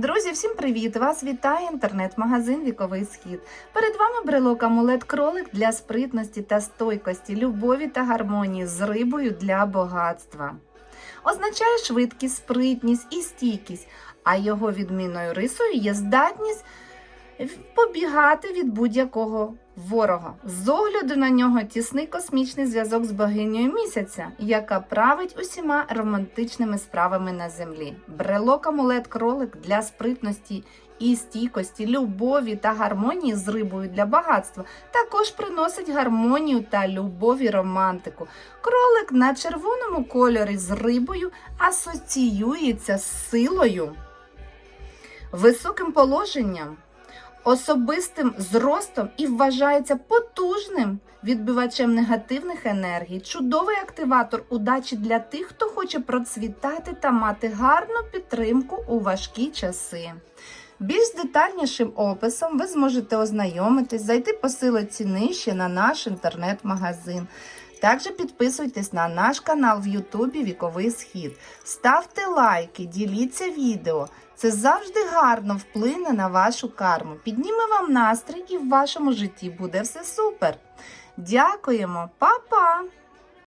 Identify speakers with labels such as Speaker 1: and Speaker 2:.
Speaker 1: Друзі, всім привіт! Вас вітає інтернет-магазин Віковий Схід. Перед вами брелок амулет кролик для спритності та стойкості, любові та гармонії з рибою для багатства. Означає швидкість, спритність і стійкість, а його відмінною рисою є здатність побігати від будь-якого ворога. З огляду на нього тісний космічний зв'язок з богинею місяця, яка править усіма романтичними справами на землі. Брелок амулет кролик для спритності і стійкості, любові та гармонії з рибою для багатства. Також приносить гармонію та любов і романтику. Кролик на червоному кольорі з рибою асоціюється з силою, високим положенням особистим зростом і вважається потужним відбивачем негативних енергій, чудовий активатор удачі для тих, хто хоче процвітати та мати гарну підтримку у важкі часи. Більш детальнішим описом ви зможете ознайомитись, зайти по силоці нижче на наш інтернет-магазин. Також підписуйтесь на наш канал в Ютубі Віковий Схід. Ставте лайки, діліться відео. Це завжди гарно вплине на вашу карму. Підніме вам настрій і в вашому житті буде все супер. Дякуємо, Па-па!